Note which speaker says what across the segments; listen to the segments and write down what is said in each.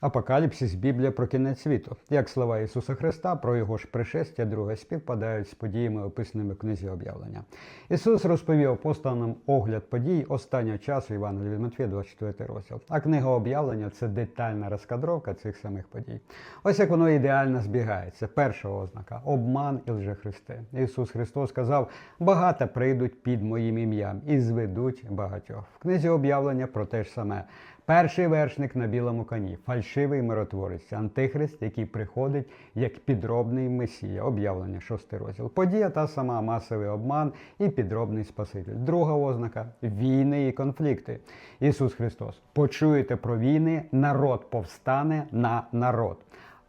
Speaker 1: Апокаліпсис Біблія про кінець світу. Як слова Ісуса Христа про його ж пришестя друге співпадають з подіями, описаними в книзі об'явлення. Ісус розповів апостолам огляд подій останнього часу Івангелія від Матфія, 24 розділ. А книга об'явлення це детальна розкадровка цих самих подій. Ось як воно ідеально збігається. Перша ознака обман і лжехристи. Ісус Христос сказав: багато прийдуть під моїм ім'ям і зведуть багатьох. В книзі об'явлення про те ж саме. Перший вершник на білому коні, фальшивий миротворець, антихрист, який приходить як підробний месія, об'явлення шостий розділ. Подія та сама масовий обман і підробний спаситель. Друга ознака війни і конфлікти. Ісус Христос. Почуєте про війни, народ повстане на народ.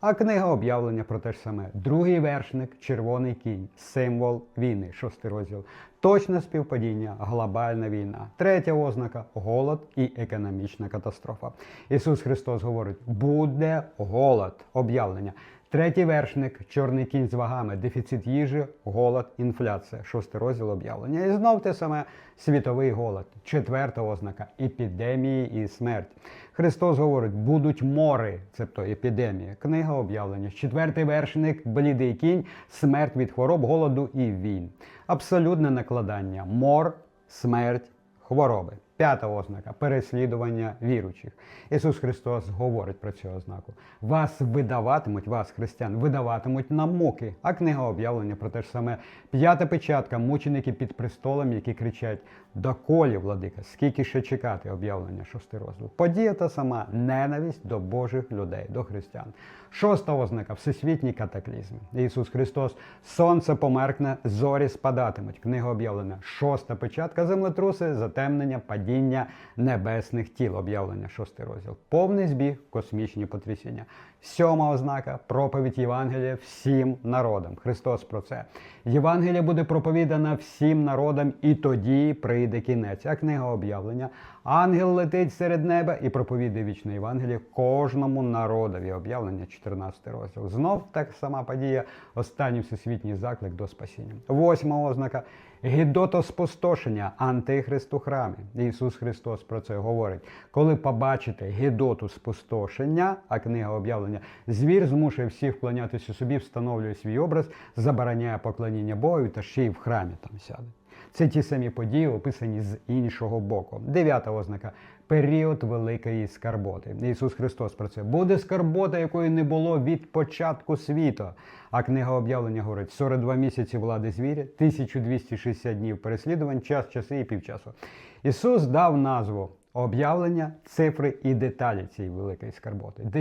Speaker 1: А книга об'явлення про те ж саме. Другий вершник, червоний кінь, символ війни, шостий розділ. Точне співпадіння, глобальна війна. Третя ознака голод і економічна катастрофа. Ісус Христос говорить: буде голод, об'явлення. Третій вершник, чорний кінь з вагами, дефіцит їжі, голод, інфляція. Шостий розділ об'явлення. І знов те саме світовий голод. Четверта ознака епідемії і смерть. Христос говорить, будуть мори, цебто епідемія. Книга об'явлення. Четвертий вершник, блідий кінь, смерть від хвороб, голоду і війн. Абсолютне накладання. Мор, смерть, хвороби. П'ята ознака переслідування віручих. Ісус Христос говорить про цю ознаку. Вас видаватимуть, вас, християн, видаватимуть на муки. А книга об'явлення про те ж саме. П'ята печатка, мученики під престолом, які кричать: доколі, владика, скільки ще чекати об'явлення шостий розділ. Подія та сама ненависть до Божих людей, до християн. Шоста ознака всесвітній катаклізм. Ісус Христос, сонце померкне, зорі спадатимуть. Книга об'явлення. Шоста печатка, землетруси, затемнення, падіння небесних тіл. Об'явлення, шостий розділ. Повний збіг, космічні потрясіння. Сьома ознака проповідь Євангелія всім народам. Христос про це. Євангелія буде проповідана всім народам, і тоді прийде кінець. А книга об'явлення. Ангел летить серед неба і проповідає вічне Євангеліє кожному народові. Об'явлення 14 розділ. Знов так сама подія. Останній всесвітній заклик до спасіння. Восьма ознака. Гідото спустошення антихрист у храмі. Ісус Христос про це говорить. Коли побачите гідоту спустошення, а книга об'явлення, звір змушує всіх вклонятися собі, встановлює свій образ, забороняє поклоніння Богу та ще й в храмі там сяде. Це ті самі події, описані з іншого боку. Дев'ята ознака період великої скарботи. Ісус Христос про це буде скарбота, якої не було від початку світу. А книга об'явлення говорить 42 місяці влади звіря, 1260 днів переслідувань, час, часи і півчасу. Ісус дав назву об'явлення, цифри і деталі цієї великої скарботи.